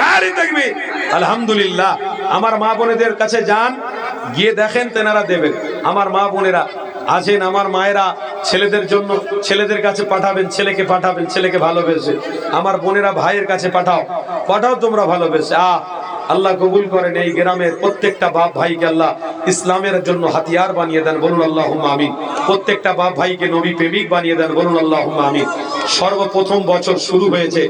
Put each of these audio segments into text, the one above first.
নারী দেখবে। আলহামদুলিল্লাহ। আমার মা বোনেদের কাছে যান, গিয়ে দেখেন তেনারা দেবেন। আমার মা বোনেরা আছেন আমার মায়েরা ছেলেদের জন্য ছেলেদের কাছে পাঠাবেন, ছেলেকে পাঠাবেন, ছেলেকে ভালোবেসে। আমার বোনেরা ভাইয়ের কাছে পাঠাও। পাঠাও তোমরা ভালোবেসে। আ আল্লাহ কবুল করেন এই গ্রামের প্রত্যেকটা বাপ ভাইকে আল্লাহ ইসলামের জন্য হাতিয়ার বানিয়ে দেন, বলুন আল্লাহ আমিন। প্রত্যেকটা বাপ ভাইকে নবী প্রেমিক বানিয়ে দেন, বলুন আল্লাহ আমিন। সর্বপ্রথম বছর শুরু হয়েছে,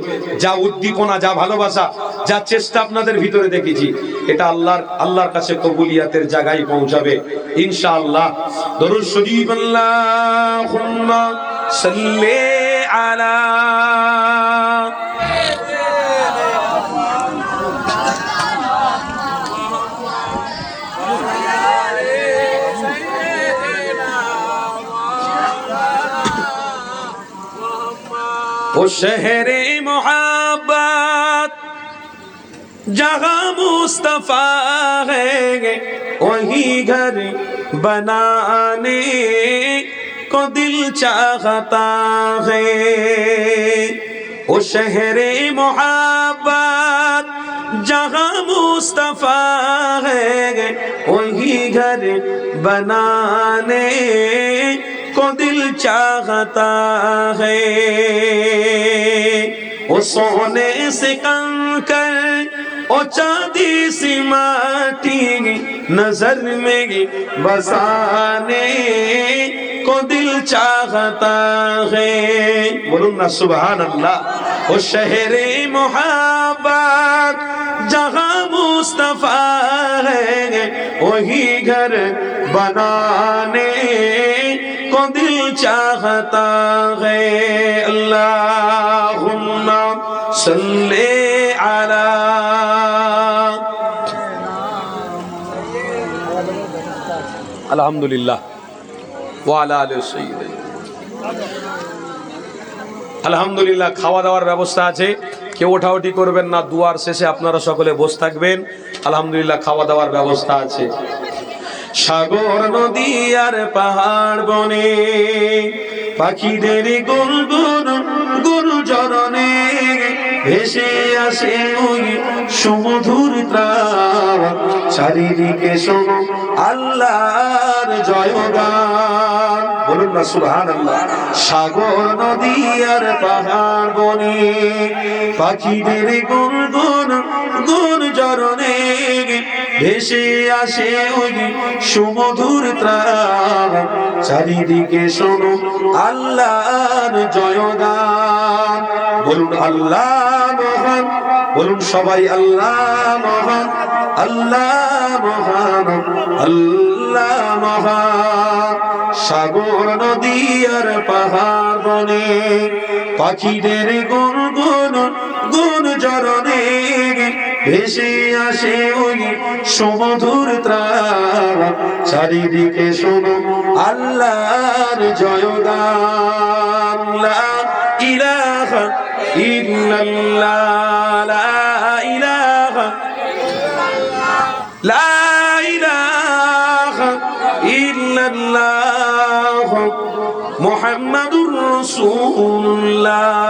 যা উদ্দীপনা, যা ভালোবাসা, যা চেষ্টা আপনাদের ভিতরে দেখেছি, এটা আল্লাহর আল্লাহর কাছে কবুলিয়াতের জায়গায় পৌঁছাবে। ইনশাআল্লাহ। দরুদ শরীফ আল্লাহুম্মা সাল্লি আলা شہر محبت جگہ مصطفیٰ ہے وہی گھر بنانے کو دل چاہتا ہے۔ او شہر محبت، جہاں مصطفیٰ ہے وہی گھر بنانے دل چاہتا ہے۔ او سونے سے کن کر او چاندی سی ماٹی نظر میں بسانے کو دل چاہتا ہے۔ بولوں نا سبحان اللہ۔ وہ شہر محبت جہاں مصطفیٰ ہے، وہی گھر بنانے बनाने को दिल चाहता है अल्लाहुम्मा सल्ले अला আলহামদুলিল্লাহ ওয়ালা আলী সৈয়দ আলহামদুলিল্লাহ খাওয়া দাওয়ার ব্যবস্থা আছে কেউ ওঠাউঠি করবেন না দুয়ার শেষে আপনারা সকলে বসে থাকবেন আলহামদুলিল্লাহ খাওয়া দাওয়ার ব্যবস্থা আছে সাগর নদী আর পাহাড় বনে, পাখিদের গুল গুল চরণে ভেসে আসে ওই সুমধুর চারিদিকে শোনো আল্লাহর জয়গান। বলুন না আল্লাহ সাগর নদী আর পাহাড় বনে, পাখিদের গুন গুন গুন চরণে ভেসে আসে ওই সুমধুর ত্রাণ। চারিদিকে শোনো আল্লাহর জয়গান। বলুন, আল্লাহ মহান। বলুন সবাই, আল্লাহ মহান। আল্লাহ মহান। আল্লাহ মহান। সাগর, নদী আর পাহাড় বনে। পাখিদের গুন গুন গুন জরনে ভেসে আসে ওই সমধুর ত্রাণ। চারিদিকে শোনো আল্লাহর জয়গান। ইলাহা ইল্লাল্লাহ, লা ইলাহা লা ইলাহা ইল্লাল্লাহ। মুহাম্মাদুর রাসূলুল্লাহ।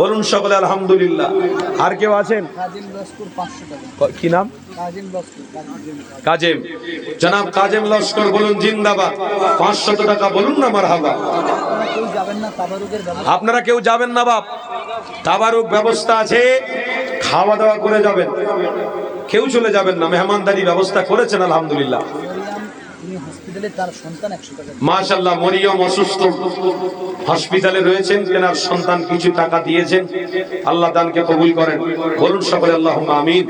বলুন সকলে আলহামদুলিল্লাহ। আর কেউ আছেন? কি নাম? কাজিম জনাব কাজেম লস্কর বলুন জিন্দাবাদ। পাঁচশত টাকা বলুন না আমার হাবা আপনারা কেউ যাবেন না আপনারা কেউ যাবেন না বাপ। তাবারুক ব্যবস্থা আছে খাওয়া দাওয়া করে যাবেন। কেউ চলে যাবেন না মেহমানদারি ব্যবস্থা করেছেন আলহামদুলিল্লাহ। তিনি তার মাশাল্লাহ মরিয়ম অসুস্থ। হসপিটালে রয়েছেন, তেনার সন্তান কিছু টাকা দিয়েছেন। আল্লাহ দানকে কবুল করেন। বলুন সকলে আল্লাহ আমিন।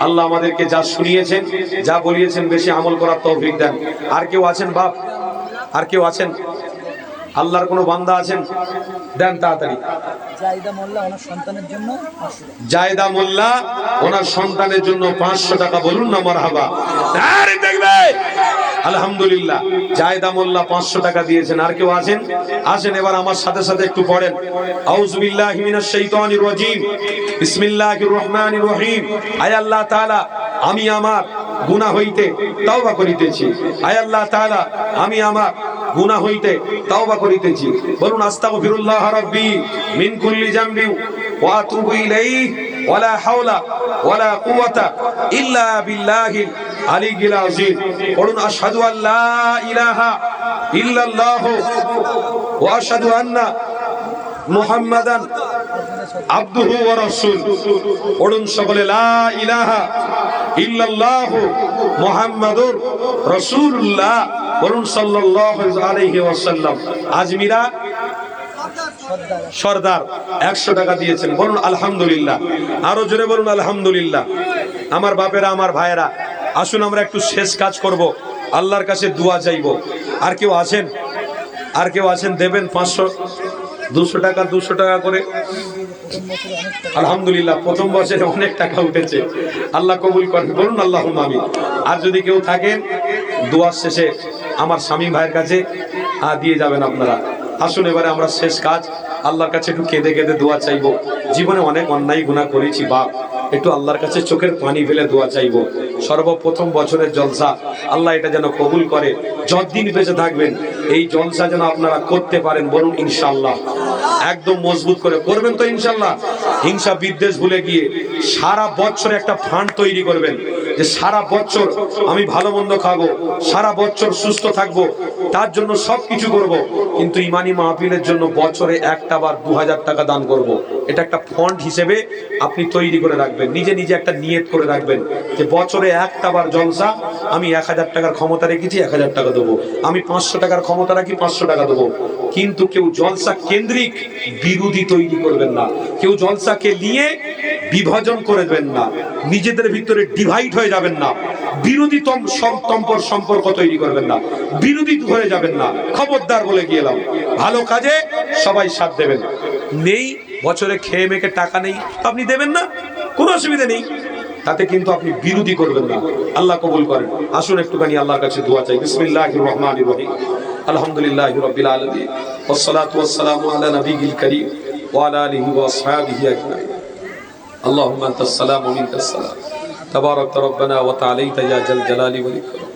আল্লাহ আমাদেরকে যা শুনিয়েছেন, যা বলিয়েছেন, বেশি আমল করার তৌফিক দেন। আর কেউ আছেন, বাপ? আর কেউ আছেন? আল্লাহর কোনো বান্দা আছেন? দেন তাড়াতাড়ি। জায়দা মোল্লা ওনার সন্তানের জন্য পাঁচশো টাকা। বলুন না আমার হাবা দেখবে! আলহামদুলিল্লাহ জায়দা মোল্লা পাঁচশো টাকা দিয়েছেন। আর কেউ আছেন? আসেন এবার আমার সাথে সাথে একটু পড়েন। আউজুবিল্লাহি মিনাশ শাইতানির রাজিম। বিসমিল্লাহির রহমানির রহিম। আয় আল্লাহ তাআলা আমি আমার গুনাহ হইতে তওবা করিতেছি। আয় আল্লাহ তাআলা আমি আমার গুনাহ হইতে তওবা করিতেছি। বলুন, আস্তাগফিরুল্লাহ রাব্বি মিন কুল্লি জামবি ওয়া আতুবু ইলাইহি ওয়ালা হাওলা ওয়ালা কুওয়াতা ইল্লা বিল্লাহিল আলিয়্যিল আযীম। বলুন, আশহাদু আল্লা ইলাহা ইল্লাল্লাহ ওয়া আশহাদু আন্না মুহাম্মাদান আব্দুহু ওয়া রাসূল। পড়ুন সকলে, লা ইলাহা ইল্লাল্লাহ মুহাম্মাদুর রাসূলুল্লাহ। বলুন সাল্লাল্লাহু আলাইহি ওয়াসাল্লাম। আজমিরা সর্দার, একশো টাকা দিয়েছেন। বলুন, আলহামদুলিল্লাহ। আরও জোরে বলুন, আলহামদুলিল্লাহ। আমার বাপেরা, আমার ভাইয়েরা, আসুন আমরা একটু শেষ কাজ করব। আল্লাহর কাছে দোয়া চাইব। আর কেউ আছেন? আর কেউ আছেন? দেবেন পাঁচশো, দুশো টাকা দুশো টাকা করে। আলহামদুলিল্লাহ, প্রথম বছরে অনেক টাকা উঠেছে। আল্লাহ কবুল করেন। বলুন আল্লাহ আমি আর যদি কেউ থাকেন দোয়ার শেষে আমার স্বামী ভাইয়ের কাছে দিয়ে যাবেন আপনারা। আসুন এবারে আমরা শেষ কাজ। আল্লাহর কাছে একটু কেঁদে কেঁদে দোয়া চাইব। জীবনে অনেক অন্যায় গুণা করেছি, বাপ। একটু আল্লাহর কাছে চোখের পানি ফেলে দোয়া চাইব। সর্বপ্রথম বছরের জলসা, আল্লাহ এটা যেন কবুল করে। যতদিন বেঁচে থাকবেন, এই জলসা যেন আপনারা করতে পারেন বলুন ইনশাল্লাহ একদম মজবুত করে করবেন তো ইনশাল্লাহ হিংসা বিদ্বেষ ভুলে গিয়ে সারা বছর একটা ফান্ড তৈরি করবেন। যে সারা বছর আমি ভালো মন্দ খাব, সারা বছর সুস্থ থাকব, তার জন্য সব কিছু করব, কিন্তু ইমানি মাহফিলের জন্য বছরে একটা বার দু হাজার টাকা দান করব। এটা একটা ফন্ড হিসেবে আপনি তৈরি করে রাখবেন, নিজে নিজে একটা নিয়ত করে রাখবেন যে বছরে একটা বার জলসা, আমি এক হাজার টাকার ক্ষমতা রেখেছি, এক হাজার টাকা দেবো। আমি পাঁচশো টাকার ক্ষমতা রাখি, পাঁচশো টাকা দেবো। কিন্তু কেউ জলসা কেন্দ্রিক বিরোধী তৈরি করবেন না। কেউ জলসাকে নিয়ে বিভাজন করে দেবেন না। নিজেদের ভিতরে ডিভাইড হয়ে যাবেন না। বিরোধী তম্পর সম্পর্ক তৈরি করবেন না। বিরোধী হয়ে যাবেন না। খবরদার বলে গিয়েলাম ভালো কাজে সবাই সাথ দেবেন। নেই, বছরে খেয়ে মেখে টাকা নেই, আপনি দেবেন না। কোনো অসুবিধা নেই। তাতে কিন্তু আপনি বিরোধী করবেন না। আল্লাহ কবুল করেন। আসুন একটুখানি আল্লাহর কাছে দোয়া চাই। বিসমিল্লাহ রহমান আলহামদুলিল্লাহ রবিল আলমী ওসালাত ওয়াসালাম আল্লাহ নবী গিল করিম ওয়ালা আলহি ওয়াসহাবিহি আজমাইন। اللهم انت السلام ومنك السلام. تبارك ربنا وتعاليت يا جل جلال والاكرام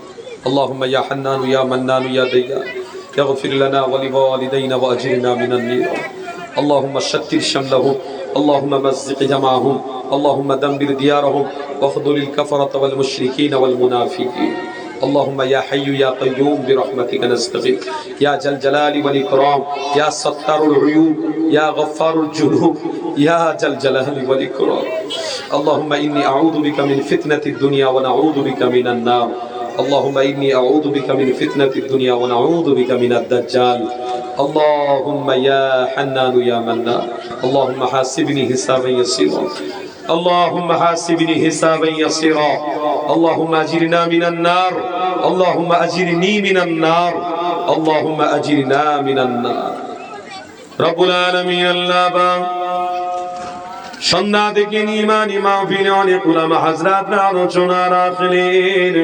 اللهم يا حنان يا منان يا ديان. يغفر لنا ولوالدينا واجرنا من النيران. اللهم شتت شملهم. اللهم مزق جمعهم. اللهم دمر ديارهم. واخذل الكفرة والمشركين والمنافقين. اللهم يا حي يا قيوم برحمتك نستغيث. يا جل جلال والإكرام. يا ستار العيوب يا غفار الجنوب يا جل جلال والإكرام اللهم إني أعوذ بك من فتنة الدنيا ونعوذ بك من النار اللهم إني أعوذ بك من فتنة الدنيا ونعوذ بك من الدجال اللهم يا حنان يا منان اللهم حاسبني حسابا يسيرا اللهم حاسبني حسابا يسيرا اللهم أجرنا من النار اللهم أجرني من النار اللهم أجرنا من النار رب العالمين الله بان সন্ধ্যা থেকে নিমানি মাহফিলে অনেক উলামা হাজরাতরা আলোচনা রাখলেন।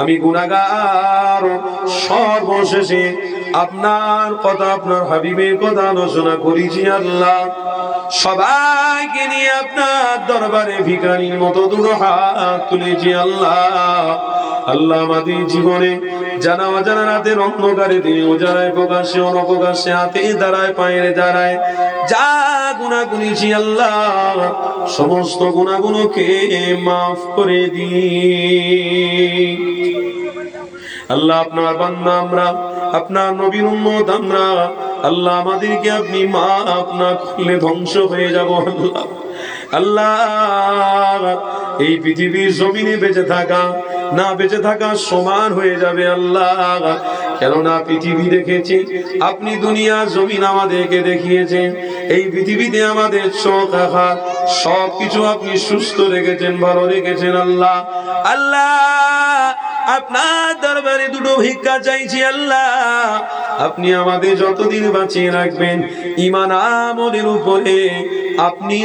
আমি গুনাগার সর্বশেষে আপনার কথা, আপনার হাবিবের কথা আলোচনা করেছি আল্লাহ। সবাইকে নিয়ে আপনার দরবারে ভিখারির মতো দুটো হাত তুলেছি আল্লাহ। আল্লাহ আমাদের জীবনে জানা অজানা রাতের অন্ধকারে দিনে ওজারায় প্রকাশ্যে, অনপ্রকাশ্যে হাতে, দাঁড়ায়, পায়ের দাঁড়ায় যা গুণা গুনিছি আল্লাহ, সমস্ত গুণাগুলোকে মাফ করে দিই আল্লাহ আপনার বান্দা আমরা, আপনার নবীর উম্মত আমরা, আল্লাহ আমাদেরকে আপনি মা আপনার খুললে ধ্বংস হয়ে যাব আল্লাহ। আল্লাহ, এই পৃথিবীর জমিনে বেঁচে থাকা না বেঁচে থাকা সমান হয়ে যাবে আল্লাহ। কেননা পৃথিবী দেখেছি, আপনি দুনিয়া, জমিন আমাদেরকে দেখিয়েছেন। এই পৃথিবীতে আমাদের চোখ, আঘাত, সবকিছু আপনি সুস্থ রেখেছেন, ভালো রেখেছেন আল্লাহ। আল্লাহ! আপনার দরবারে দুটো ভিক্ষা চাইছি আল্লাহ। আপনি আমাদের যতদিন বাঁচিয়ে রাখবেন ইমান আমলের উপরে আপনি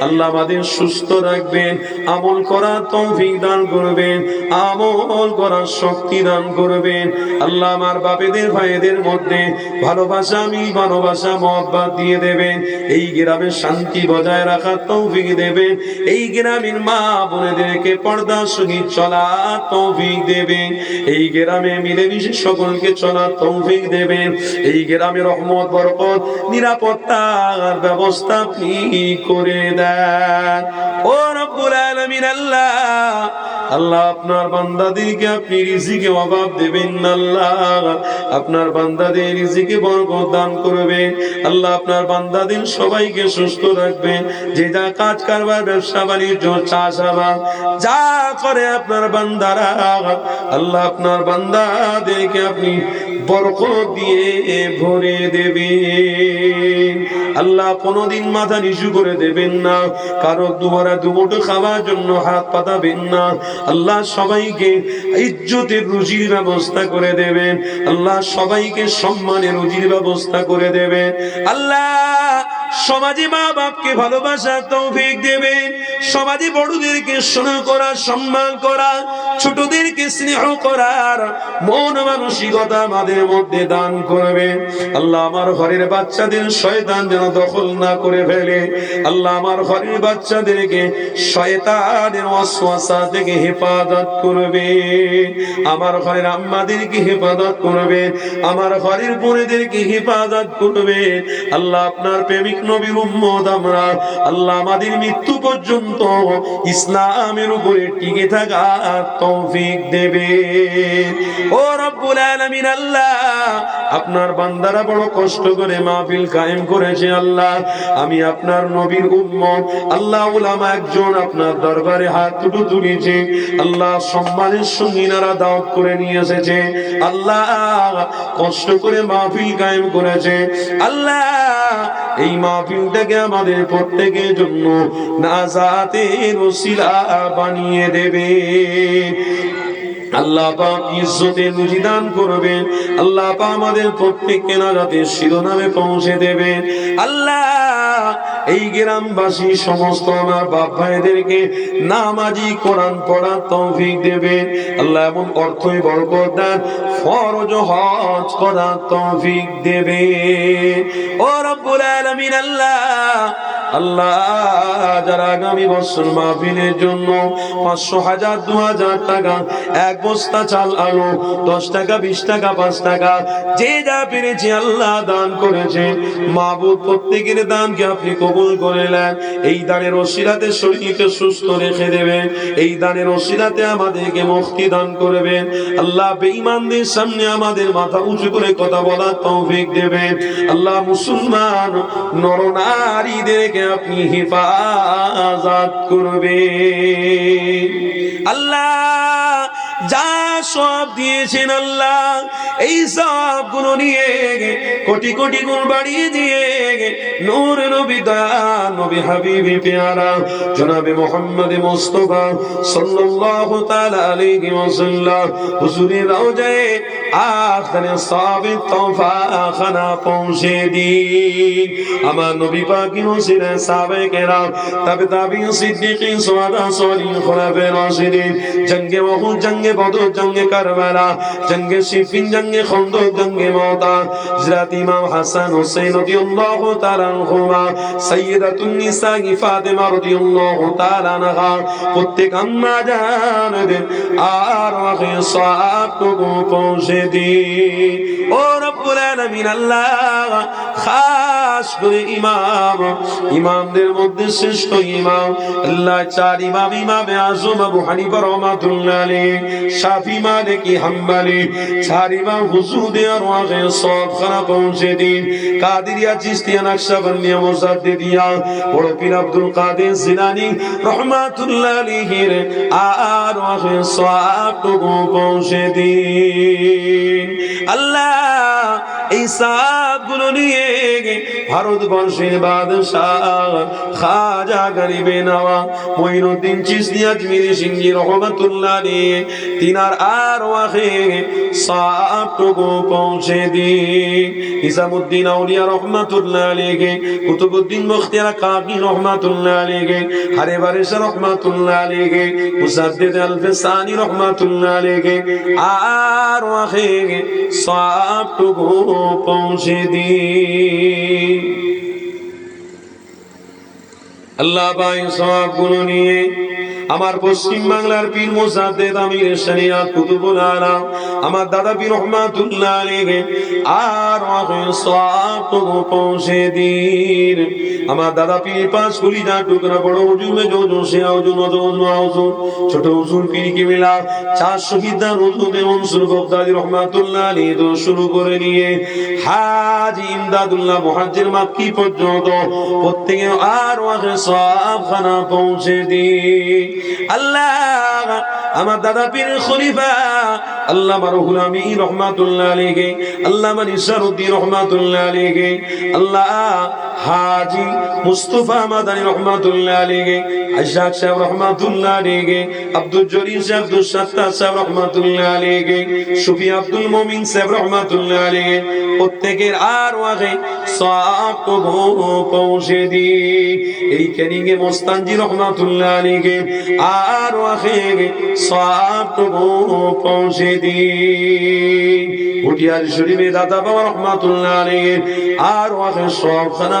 আল্লাহ আমাদের সুস্থ রাখবেন, আমল করার তৌফিক দান করবেন, আমল করার শক্তি দান করবেন। আল্লাহ আমার বাপেদের, ভাইদের মধ্যে ভালোবাসা, আমি ভালোবাসা, মহব্বত দিয়ে দেবেন। এই গ্রামে শান্তি বজায় রাখার তৌফিক দেবেন। এই গ্রামের মা বোনেদেরকে পর্দা সহিত চলা তৌফিক দেবেন এই গ্রামে মিলেমিশে সকলকে চলা তৌফিক দেবেন এই গ্রামে রহমত, বরকত নিরাপত্তার ব্যবস্থা আপনি করে দেন। ও রব্বুল আলামিন, আল্লাহ আল্লাহ আপনার বান্দাদেরকে আপনি রিজিকে অভাব দেবেন আল্লাহ। আপনার বান্দাদের রিজিকে বরকত করবে আল্লাহ আপনার বান্দাদের সবাইকে সুস্থ রাখবেন। যে যা কাজ কারবার, ব্যবসা বাণিজ্য, চাষাবাদ, যা করে আপনার বান্দারা, আল্লাহ আপনার বান্দাদেরকে আপনি বরকত দিয়ে ভরে দেবেন। আল্লাহ কোনোদিন মাথা নিচু করে দেবেন না, কারও দুয়ারা দুমুঠো খাওয়ার জন্য হাত পাতাবেন না। আল্লাহ সবাইকে ইজ্জতের রুজির ব্যবস্থা করে দেবেন। আল্লাহ সবাইকে সম্মানের রুজির ব্যবস্থা করে দেবেন। আল্লাহ সমাজে মা বাপকে ভালোবাসার তৌফিক দেবেন। সমাজে বড়দেরকে স্নেহ করা, সম্মান করা, ছোটদেরকে স্নেহ করার মন মানসিকতা আমাদের মধ্যে দান করবে। আল্লাহ আমার ঘরের বাচ্চাদের শয়তান যেন দখল না করে ফেলে। আল্লাহ আমার ঘরের বাচ্চাদেরকে শয়তানের অশ্বাসা থেকে হেফাজত করবে। আমার ঘরের আম্মাদেরকে হেফাজত করবে। আমার ঘরের বোনেদেরকে হেফাজত করবে। আল্লাহ আপনার প্রেমিক নবীর উম্মত আমরা। আল্লাহ আমাদের মৃত্যু পর্যন্ত ইসলামের উপরে টিকে থাকা তৌফিক দেবে। ও রব্বুল আলামিন আল্লাহ, আপনার বান্দারা বড় কষ্ট করে মাহফিল কায়েম করেছে আল্লাহ। আমি আপনার নবীর উম্মত, আল্লাহ উলামা একজন আপনার দরবারে হাত দুটো তুলেছে, আল্লাহ সম্মানের সঙ্গে ইনারা দাওয়াত করে নিয়ে এসেছে। আল্লাহ কষ্ট করে মাহফিল কায়েম করেছে। আল্লাহ, এই মাহফিলটাকে আমাদের প্রত্যেকের জন্য নাজাতের ওসিলা বানিয়ে দেবে। আল্লাহ পাক ইজ্জতের রুজি দান করবেন আল্লাহ পাক আমাদের প্রত্যেককে নাজাতের শিরোনামে পৌঁছে দেবেন আল্লাহ, এই গ্রামবাসী সমস্ত আমার বাপ ভাইদেরকে নামাজি কোরআন পড়ার তৌফিক দেবে। আল্লাহ এমন অর্থই বরকত ফরজ হজ করার তৌফিক দেবে। ও রব্বুল আলামিন, আল্লাহ আল্লাহ, যারা আগামী বছর মাহফিলের জন্য পাঁচশো হাজার, দু হাজার টাকা, এক বস্তা চাল আলো দশ টাকা, বিশ টাকা, পাঁচ টাকা, যে যা পেরেছে আল্লাহ দান করেছে। মাহবুব প্রত্যেকের দানকে আপনি কবুল করে নেন। এই দানের অসিরাতে শরীরকে সুস্থ রেখে দেবেন। এই দানের অসিরাতে আমাদেরকে মুক্তি দান করবেন। আল্লাহ বেঈমানদের সামনে আমাদের মাথা উঁচু করে কথা বলার তৌফিক দেবেন। আল্লাহ মুসলমান নরনারীদেরকে আপনি হেফাজত করবে আল্লাহ যা সব দিয়েছেন আল্লাহ, এই সবগুলো নিয়ে কোটি কোটি গুণ বাড়িয়ে দিয়ে নূর, নবী দয়া, নবী হাবিবি পেয়ারা। জনাবে মোহাম্মদ মুস্তফা সাল্লাল্লাহু তাআলা আলাইহি ওয়াসাল্লাম রওজায়ে খানা পৌঁছে দিন। আমার নবী পাকি মুসিরে সাহাবে কেরাম, তবে তাবি সিদ্দিকী সোয়াদা সলিন খোলাফে রাশিদিন, জঙ্গে ওহুদ, জঙ্গে বদর, জঙ্গে কারবালা, জঙ্গে সিফিন জঙ্গে খন্দক, জঙ্গে মওতা হযরত ইমাম হাসান হুসাইন রাদিয়াল্লাহু তাআলা আনহুমা, সাইয়্যিদাতুন নিসা ফাতেমা রাদিয়াল্লাহু তাআলা আনহা। প্রত্যেক আম্মা জানদের আর ওয়াকে সাহাবটুকু পৌঁছে দিন ও রব্বুল আলামিন, আল্লাহ খাস করে ইমাম, ইমামদের মধ্যে শ্রেষ্ঠ ইমাম। আল্লাহ চার ইমাম, ইমামে আজম, আবু হানিফা রহমাতুল্লাহ আলাইহি। শাফি মালিকি হাম্বলি? চার ইমাম হুজুদে আর ওয়াকে সব খানা পৌঁছে দিন। কাদিরিয়া চিশতিয়া নকশবন্দিয়া মুজাদ্দিদিয়া বড় পীর আব্দুল কাদের জিলানী রহমাতুল্লাহ আলাইহির আর ওয়াকে সবটুকু পৌঁছে দিন। আল্লাহ এই সবগুলো নিয়ে ভারতবর্ষের বাদশাহ, খাজা গরিবে নওয়া, মঈনুদ্দিন চিশতি আজমিরি সিংজি রহমাতুল্লাহ আলাইহি তিনার আর ওয়াখে সাপটুকু পৌঁছে দিন। ইসামুদ্দিন আউলিয়া রহমাতুল্লাহ আলাইহি কুতুবুদ্দিন মুখতিয়ার কাকি রহমাতুল্লাহ আলাইহি হারে বারিশ রহমাতুল্লাহ আলাইহি মুসাদ্দিদ আল-ফিসানি রহমাতুল্লাহ আলাইহি আর ওয়াখে সাপটুকু পৌঁছে দিন। আল্লাহ পাই সবগুলো নিয়ে আমার পশ্চিম বাংলার পীর মোসাদ্দেদ আমির শরিয়াত কুতুবুল আলাম আমার দাদা পীর রহমাতুল্লাহ আলাইহি আর সাত পৌঁছে দিন। আমার দাদা পীর পাঁচ কুলি যা টুকরা বড় হুজুর মে জো জো সে আও নজো আও ছোট হুজুর পীর কি মিলা চার শহীদ দা হুজুর মে মনসুর গোবদাদি রহমাতুল্লাহ আলাইহি তো শুরু করে নিয়ে হাজি ইমদাদুল্লাহ মুহাজ্জির মাক্কি পর্যন্ত প্রত্যেকে আর ওয়াহে সব খানা পৌঁছে দিন। আল্লাহ, আমার দাদা পীর খলিফা, আল্লাহ মারুহুল আমি রহমাতুল্লাহ গে আল্লাহ মান ইসরউদ্দিন রহমাতুল্লাহ আলাইহি, আল্লাহ হাজি মুস্তাফা মাদানী রহমাতুল্লাহ আলাইহি আশাক সাহেব রহমাতুল্লাহ আলাইহি, আব্দুল জলিল সাহেব আব্দুল সাত্তার সাহেব রহমাতুল্লাহ আলাইহি, সুফি আব্দুল মুমিন সাহেব রহমাতুল্লাহ আলাইহি, প্রত্যেকের আর ওয়াগে সব পৌঁছে দি এই ক্যানিংয়ে মোস্তানজি রহমাতুল্লাহ আলাইহি, আর ওয়াগে সব পৌঁছে দি উঠিয়ার শরীফে দাদা বাবা রহমাতুল্লাহ আলাইহি, আর ওয়াগে সব খানা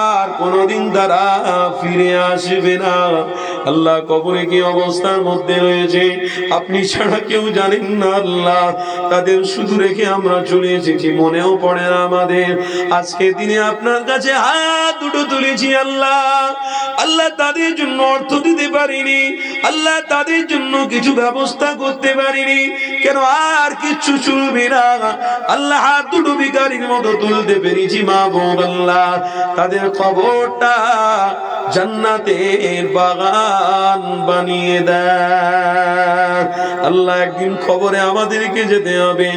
কোনোদিন তারা ফিরে আসবে না। আল্লাহ কবরে কি অবস্থার মধ্যে রয়েছে। আপনি ছাড়া কেউ জানেন না আল্লাহ। তাদের শুধু রেখে আমরা চলে এসেছি, মনেও পড়ে না আমাদের। আজকে দিনে আপনার কাছে হাত দুটো তুলেছি আল্লাহ। আল্লাহ তাদের জন্য অর্থ দিতে পারিনি। আল্লাহ তাদের জন্য কিছু ব্যবস্থা করতে পারিনি। কেন আর কিচ্ছু চলবে না। আল্লাহ হাত দুটো বিকারীর মতো তুলতে পেরেছি মা বোন আল্লাহ। তাদের খবরটা জান্নাতের বাগান বানিয়ে দেয় আল্লাহ একদিন খবরে আমাদেরকে যেতে হবে।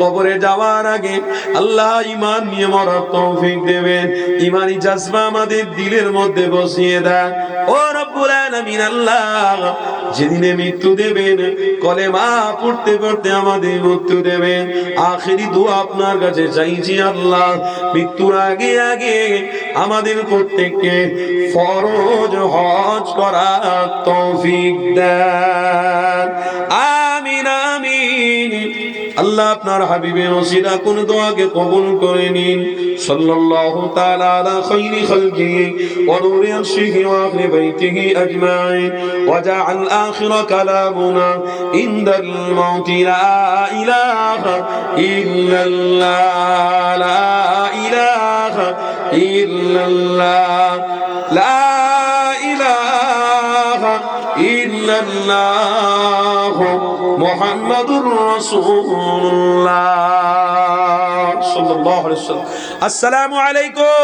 কবরে যাওয়ার আগে আল্লাহ ইমান নিয়ে মরার তৌফিক দেবেন। ইমানি জাজবা আমাদের দিলের মধ্যে বসিয়ে দেয় ও রব্বুল আলামিন, আল্লাহ যেদিনে মৃত্যু দেবেন, কলেমা পড়তে পড়তে আমাদের মৃত্যু দেবেন। আখেরি দোয়া আপনার কাছে চাইছি আল্লাহ। মৃত্যুর আগে আগে আমাদের প্রত্যেককে ফরজ হজ করা তৌফিক দেন। আমিন আমিন। আল্লাহ আপনার হাবিবের ওসিলা কোন দোয়াকে কবুল করে নিন। সাল্লাল্লাহু তাআলা আলা খাইরি খালকিহি ওয়া নূরি আরশিহি ওয়া আহলি বাইতিহি আজমাইন। ওয়া জাআল আখিরা কালামুনা, ইনদাল মাউতি লা ইলাহা ইল্লাল্লাহ, লা ইলাহা ইল্লাল্লাহ, লা ইলাহা ইল্লাল্লাহ। মুহাম্মাদুর আলাইহি আসসালামু আলাইকুম।